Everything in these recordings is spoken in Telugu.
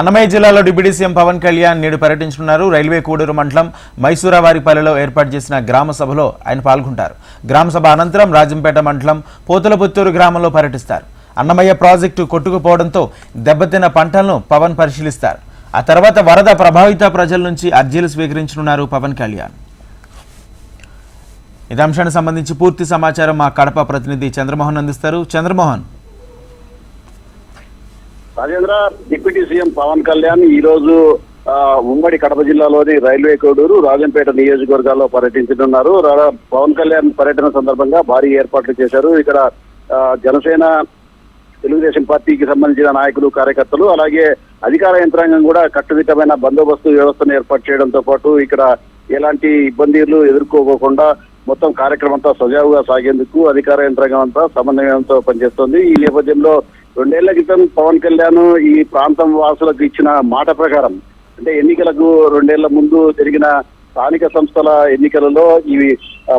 అన్నమయ్య జిల్లాలో డిప్యూటీ సీఎం పవన్ కళ్యాణ్ నేడు పర్యటించనున్నారు. రైల్వే కూడూరు మండలం మైసూరావారిపల్లెలో ఏర్పాటు చేసిన గ్రామ సభలో ఆయన పాల్గొంటారు. గ్రామ సభ అనంతరం రాజంపేట మండలం పోతలపుత్తూరు గ్రామంలో పర్యటిస్తారు. అన్నమయ్య ప్రాజెక్టు కొట్టుకుపోవడంతో దెబ్బతిన్న పంటలను పవన్ పరిశీలిస్తారు. ఆ తర్వాత వరద ప్రభావిత ప్రజల నుంచి అర్జీలు స్వీకరించనున్నారు పవన్ కళ్యాణ్. ఇదే అంశానికి సంబంధించి పూర్తి సమాచారం మా కడప ప్రతినిధి చంద్రమోహన్ అందిస్తారు. చంద్రమోహన్ రాజేంద్ర డిప్యూటీ సీఎం పవన్ కళ్యాణ్ ఈ రోజు ఉమ్మడి కడప జిల్లాలోని రైల్వే కోడూరు రాజంపేట నియోజకవర్గాల్లో పర్యటించనున్నారు. రా- పవన్ కళ్యాణ్ పర్యటన సందర్భంగా భారీ ఏర్పాట్లు చేశారు. ఇక్కడ జనసేన తెలుగుదేశం పార్టీకి సంబంధించిన నాయకులు కార్యకర్తలు అలాగే అధికార యంత్రాంగం కూడా కట్టుదిట్టమైన బందోబస్తు వ్యవస్థను ఏర్పాటు చేయడంతో పాటు ఇక్కడ ఎలాంటి ఇబ్బందులు ఎదుర్కోకుండా మొత్తం కార్యక్రమం అంతా సజావుగా సాగేందుకు అధికార యంత్రాంగం అంతా సమన్వయంతో పనిచేస్తోంది. ఈ నేపథ్యంలో రెండేళ్ళ క్రితం పవన్ కళ్యాణ్ ఈ ప్రాంతం వాసులకు ఇచ్చిన మాట ప్రకారం అంటే ఎన్నికలకు రెండేళ్ళ ముందు జరిగిన స్థానిక సంస్థల ఎన్నికలలో ఇవి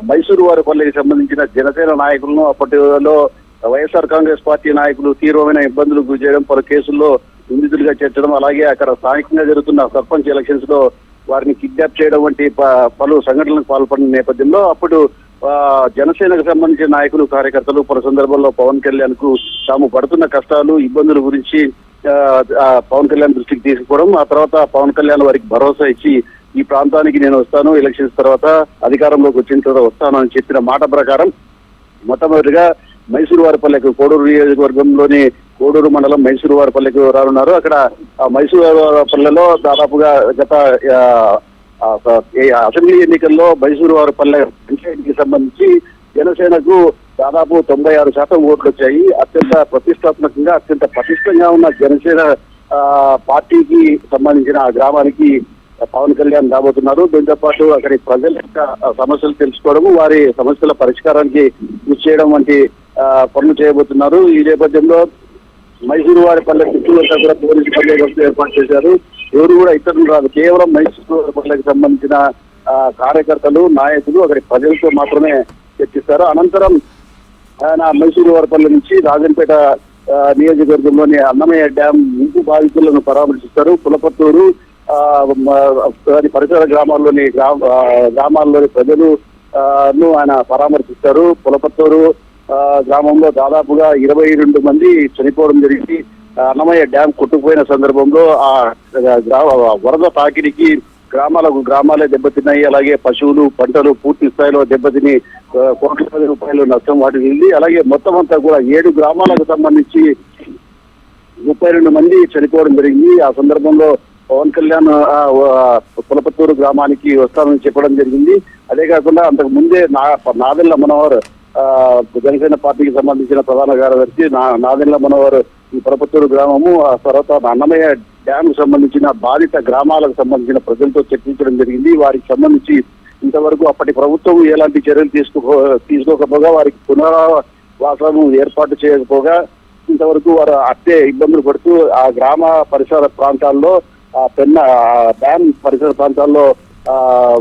మైసూరు వారి పల్లెకి సంబంధించిన జనసేన నాయకులను అప్పటిలో వైఎస్ఆర్ కాంగ్రెస్ పార్టీ నాయకులు తీవ్రమైన ఇబ్బందులు గురి చేయడం పలు కేసుల్లో నిందితులుగా చేర్చడం అలాగే అక్కడ స్థానికంగా జరుగుతున్న సర్పంచ్ ఎలక్షన్స్లో వారిని కిడ్నాప్ చేయడం వంటి ప- పలు సంఘటనలకు పాల్పడిన నేపథ్యంలో అప్పుడు జనసేనకు సంబంధించిన నాయకులు కార్యకర్తలు పలు సందర్భాల్లో పవన్ కళ్యాణ్కు తాము పడుతున్న కష్టాలు ఇబ్బందుల గురించి ఆ, పవన్ కళ్యాణ్ దృష్టికి తీసుకోవడం ఆ తర్వాత పవన్ కళ్యాణ్ వారికి భరోసా ఇచ్చి ఈ ప్రాంతానికి నేను వస్తాను ఎలక్షన్స్ తర్వాత అధికారంలోకి వచ్చిన తర్వాత వస్తాను అని చెప్పిన మాట ప్రకారం మొట్టమొదటిగా మైసూరు వారిపల్లెకు కోడూరు నియోజకవర్గంలోని కోడూరు మండలం మైసూరు వారిపల్లెకు రానున్నారు. అక్కడ ఆ మైసూరు వారిపల్లెలో దాదాపుగా గత అసెంబ్లీ ఎన్నికల్లో మైసూరు వారిపల్లె పంచాయతీకి సంబంధించి జనసేనకు దాదాపు తొంభై ఆరు శాతం ఓట్లు వచ్చాయి అత్యంత ప్రతిష్టాత్మకంగా అత్యంత పటిష్టంగా ఉన్న జనసేన ఆ, పార్టీకి సంబంధించిన ఆ గ్రామానికి పవన్ కళ్యాణ్ రాబోతున్నారు. దీంతో పాటు అక్కడి ప్రజల యొక్క సమస్యలు తెలుసుకోవడము వారి సమస్యల పరిష్కారానికి కృషి చేయడం వంటి ఆ, పనులు చేయబోతున్నారు. ఈ నేపథ్యంలో మైసూరు వారి పల్లె చుట్టూ కూడా పోలీసు బందోబస్తు ఏర్పాటు చేశారు. ఎవరు కూడా ఇతరులు రాదు. కేవలం మైసూరు వారి సంబంధించిన కార్యకర్తలు నాయకులు అక్కడి ప్రజలతో మాత్రమే చర్చిస్తారు. అనంతరం ఆయన మైసూరు వారిపల్లి నుంచి రాజంపేట నియోజకవర్గంలోని అన్నమయ్య డ్యాం ముంపు బాధితులను పరామర్శిస్తారు. పులపత్తూరు దాని పరిసర గ్రామాల్లోని గ్రామ గ్రామాల్లోని ప్రజలు ను ఆయన పరామర్శిస్తారు. పులపత్తూరు గ్రామంలో దాదాపుగా ఇరవై రెండు మంది చనిపోవడం జరిగింది. అన్నమయ్య డ్యాం కొట్టుకుపోయిన సందర్భంలో ఆ గ్రా- వరద తాకిడికి గ్రామాలకు గ్రామాలే దెబ్బతిన్నాయి. అలాగే పశువులు పంటలు పూర్తి స్థాయిలో దెబ్బతిని ఆ, కోట్ల రూపాయలు నష్టం వాటిల్లింది అలాగే మొత్తం అంతా కూడా ఏడు గ్రామాలకు సంబంధించి ముప్పై రెండు మంది చనిపోవడం జరిగింది. ఆ సందర్భంలో పవన్ కళ్యాణ్ కులపత్తూరు పులపత్తూరు గ్రామానికి వస్తానని చెప్పడం జరిగింది. అదే కాకుండా అంతకు ముందే నా నాదెళ్ళ మనోహర్ జనసేన పార్టీకి సంబంధించిన ప్రధాన కార్యదర్శి నా నాదెళ్ళ మనోహర్ ఈ పరపత్తూరు గ్రామము ఆ తర్వాత అన్నమయ్య డ్యామ్ సంబంధించిన బాధిత గ్రామాలకు సంబంధించిన ప్రజలతో చర్చించడం జరిగింది. వారికి సంబంధించి ఇంతవరకు అప్పటి ప్రభుత్వం ఎలాంటి చర్యలు తీసుకో తీసుకోకపోగా వారికి పునరావాసము ఏర్పాటు చేయకపోగా ఇంతవరకు వారు అట్టే ఇబ్బందులు పడుతూ ఆ గ్రామ పరిసర ప్రాంతాల్లో ఆ పెన్న డ్యామ్ పరిసర ప్రాంతాల్లో ఆ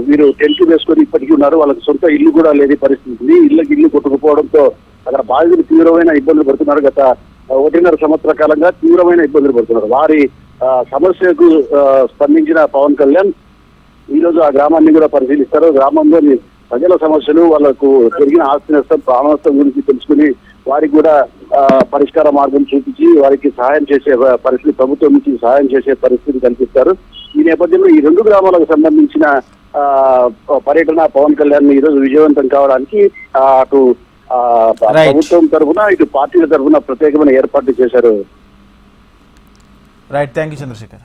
వీరు టెంట్ వేసుకొని ఇప్పటికీ ఉన్నారు. వాళ్ళకి సొంత ఇల్లు కూడా లేని పరిస్థితి ఉంది. ఇళ్ళకి ఇల్లు కొట్టుకుపోవడంతో అక్కడ బాధితులు తీవ్రమైన ఇబ్బందులు పడుతున్నారు. గత ఒకటిన్నర సంవత్సర కాలంగా తీవ్రమైన ఇబ్బందులు పడుతున్నారు. వారి ఆ, సమస్యకు స్పందించిన పవన్ కళ్యాణ్ ఈ రోజు ఆ గ్రామాన్ని కూడా పరిశీలిస్తారు. గ్రామంలోని ప్రజల సమస్యలు వాళ్ళకు జరిగిన ఆస్తి నష్టం ప్రాణనష్టం గురించి తెలుసుకుని వారికి కూడా ఆ, పరిష్కార మార్గం చూపించి వారికి సహాయం చేసే పరిస్థితి ప్రభుత్వం నుంచి సహాయం చేసే పరిస్థితి కల్పిస్తారు. ఈ నేపథ్యంలో ఈ రెండు గ్రామాలకు సంబంధించిన ఆ, పర్యటన పవన్ కళ్యాణ్ ఈ రోజు విజయవంతం కావడానికి అటు ప్రభుత్వం తరఫున ఇటు పార్టీల తరఫున ప్రత్యేకమైన ఏర్పాట్లు చేశారు. Right thank you Chandrasekhar